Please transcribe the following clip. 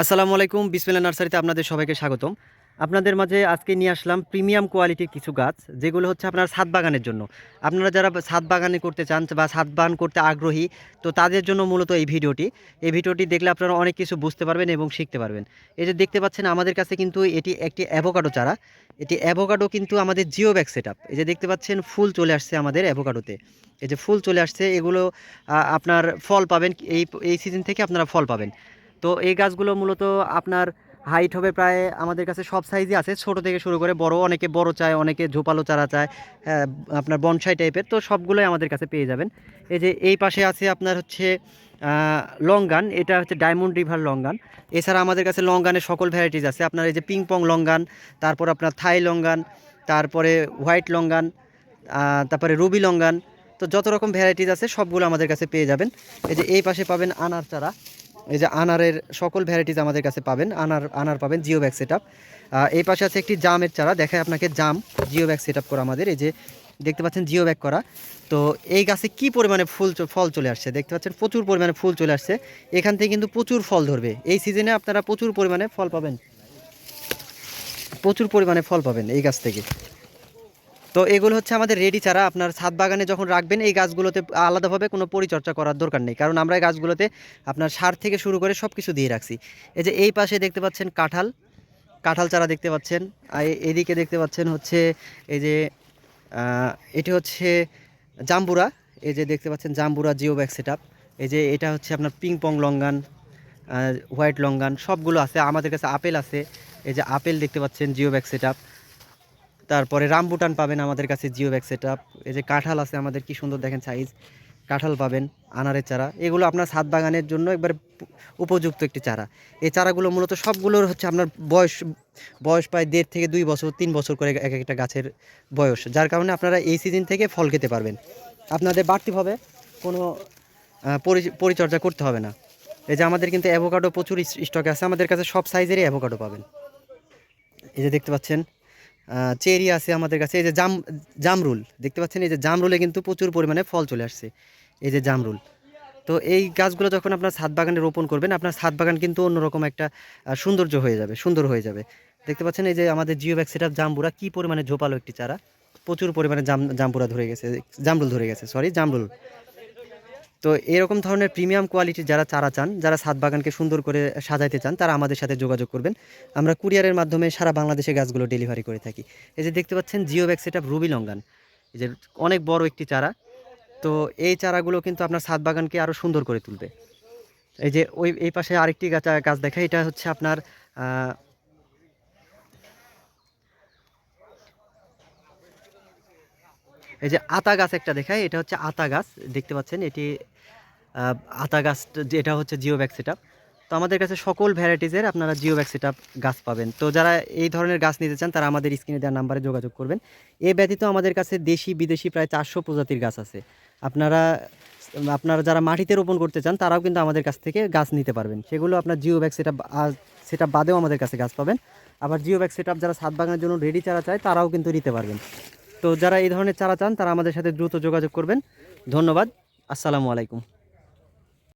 আসসালামু আলাইকুম বিসমিল্লা নার্সারিতে আপনাদের সবাইকে স্বাগতম। আপনাদের মাঝে আজকে নিয়ে আসলাম প্রিমিয়াম কোয়ালিটির কিছু গাছ, যেগুলো হচ্ছে আপনার ছাদ বাগানের জন্য। আপনারা যারা ছাদ বাগানে করতে চান বা ছাদ বাগান করতে আগ্রহী, তো তাদের জন্য মূলত এই ভিডিওটি। এই ভিডিওটি দেখলে আপনারা অনেক কিছু বুঝতে পারবেন এবং শিখতে পারবেন। এই যে দেখতে পাচ্ছেন, আমাদের কাছে কিন্তু এটি একটি অ্যাভোকাডো চারা। এটি অ্যাভোকাডো কিন্তু আমাদের জিও ব্যাগ সেট এই যে দেখতে পাচ্ছেন, ফুল চলে আসছে আমাদের অ্যাভোকাডোতে। এই যে ফুল চলে আসছে, এগুলো আপনার ফল পাবেন, এই এই সিজন থেকে আপনারা ফল পাবেন। তো এই গাছগুলো মূলত আপনার হাইট হবে প্রায় আমাদের কাছে সব সাইজই আছে। ছোট থেকে শুরু করে বড় অনেকে বড় চায় অনেকে ঝোপালো চারা চায় হ্যাঁ, আপনার বনসাই টাইপের তো সবগুলোই আমাদের কাছে পেয়ে যাবেন। এই যে এই পাশে আছে আপনার হচ্ছে লঙ্গান। এটা হচ্ছে ডায়মন্ড রিভার লঙ্গান। এছাড়া আমাদের কাছে লঙ্গানের সকল ভ্যারাইটিস আছে। আপনার এই যে পিং পং লঙ্গান তারপর আপনার থাই লঙ্গান তারপরে হোয়াইট লঙ্গান তারপরে রুবি লঙ্গান। তো যত রকম ভ্যারাইটিস আছে সবগুলো আমাদের কাছে পেয়ে যাবেন। এই যে এই পাশে পাবেন আনার চারা। এই যে আনারের সকল ভ্যারাইটিস আমাদের কাছে পাবেন। আনার আনার পাবেন জিও ব্যাগ সেট এই পাশে আছে একটি জামের চারা। দেখায় আপনাকে জাম জিও ব্যাগ সেট করা আমাদের। এই যে দেখতে পাচ্ছেন জিও ব্যাগ করা। তো এই গাছে কি পরিমাণে ফুল ফল চলে আসছে? দেখতে পাচ্ছেন প্রচুর পরিমাণে ফুল চলে আসছে। এখান থেকে কিন্তু প্রচুর ফল ধরবে। এই সিজনে আপনারা প্রচুর পরিমাণে ফল পাবেন। প্রচুর পরিমাণে ফল পাবেন এই গাছ থেকে। তো এগুলো হচ্ছে আমাদের রেডি চারা। আপনার ছাদ বাগানে যখন রাখবেন, এই গাছগুলোতে আলাদাভাবে কোনো পরিচর্যা করার দরকার নেই। কারণ আমরা এই গাছগুলোতে আপনার সার থেকে শুরু করে সব কিছু দিয়ে রাখছি। এই যে এই পাশে দেখতে পাচ্ছেন কাঁঠাল। কাঁঠাল চারা দেখতে পাচ্ছেন। আর এদিকে দেখতে পাচ্ছেন হচ্ছে এই যে এটি হচ্ছে জাম্বুরা। এই যে দেখতে পাচ্ছেন জাম্বুরা জিও ব্যাগ সেট এই যে এটা হচ্ছে আপনার ping pong longan white longan, সবগুলো আছে। আমাদের কাছে আপেল আছে। এই যে আপেল দেখতে পাচ্ছেন জিও ব্যাগ সেট তারপরে রামবুটান পাবেন আমাদের কাছে জিও ব্যাগ সেট এই যে কাঁঠাল আছে আমাদের, কি সুন্দর দেখেন সাইজ কাঁঠাল পাবেন, আনারের চারা। এগুলো আপনার ছাদ বাগানের জন্য একবার উপযুক্ত একটি চারা। এই চারাগুলো মূলত সবগুলোর হচ্ছে আপনার বয়স বয়স প্রায় দেড় থেকে দুই বছর, তিন বছর করে এক একটা গাছের বয়স। যার কারণে আপনারা এই সিজন থেকে ফল খেতে পারবেন। আপনাদের বাড়তিভাবে কোনো পরিচর্যা করতে হবে না। এই যে আমাদের কিন্তু অ্যাভোকাডো প্রচুর স্টকে আছে। আমাদের কাছে সব সাইজেরই অ্যাভোকাডো পাবেন। এই যে দেখতে পাচ্ছেন চেরি আছে আমাদের কাছে, এই যে জাম, জামরুল, দেখতে পাচ্ছেন? এই যে জামরুলে কিন্তু প্রচুর পরিমাণে ফল চলে আসছে, এই যে জামরুল। তো এই গাছগুলো যখন আপনার ছাদ বাগানে রোপণ করবেন, আপনার ছাদ বাগান কিন্তু অন্যরকম একটা সৌন্দর্য হয়ে যাবে, সুন্দর হয়ে যাবে। দেখতে পাচ্ছেন এই যে আমাদের জিও সেট জাম্বুরা কী পরিমাণে ঝোপালো একটি চারা, প্রচুর পরিমাণে জাম, জাম্বুরা ধরে গেছে, জামরুল ধরে গেছে সরি জামরুল। তো এরকম ধরনের প্রিমিয়াম কোয়ালিটির যারা চারা চান, যারা ছাদ বাগানকে সুন্দর করে সাজাইতে চান, তারা আমাদের সাথে যোগাযোগ করবেন। আমরা কুরিয়ারের মাধ্যমে সারা বাংলাদেশে গাছগুলো ডেলিভারি করে থাকি। এই যে দেখতে পাচ্ছেন geo bag set ruby longan এই যে অনেক বড় একটি চারা। তো এই চারাগুলো কিন্তু আপনার ছাদ বাগানকে আরও সুন্দর করে তুলবে। এই যে ওই, এই পাশে আরেকটি গাছ গাছ দেখা এটা হচ্ছে আপনার এই যে আতা গাছ একটা দেখায় এটা হচ্ছে আতা গাছ, দেখতে পাচ্ছেন এটি আতা গাছ যেটা হচ্ছে জিও ব্যাগ সেট তো আমাদের কাছে সকল ভ্যারাইটিসের আপনারা জিও ব্যাগ সেট গাছ পাবেন। তো যারা এই ধরনের গাছ নিতে চান, তারা আমাদের স্ক্রিনে দেওয়ার নাম্বারে যোগাযোগ করবেন। এ ব্যতীত আমাদের কাছে দেশি, বিদেশি প্রায় চারশো প্রজাতির গাছ আছে। আপনারা আপনারা যারা মাটিতে রোপণ করতে চান, তারাও কিন্তু আমাদের কাছ থেকে গাছ নিতে পারবেন। সেগুলো আপনার জিও ব্যাগ সেটা সেটা বাদেও আমাদের কাছে গাছ পাবেন। আবার জিও ব্যাগ সেট যারা ছাদ বাগানের জন্য রেডি চারা চায়, তারাও কিন্তু নিতে পারবেন। তো যারা এই ধরনের চারা চান, তারা আমাদের সাথে দ্রুত যোগাযোগ করবেন। ধন্যবাদ। আসসালামু আলাইকুম।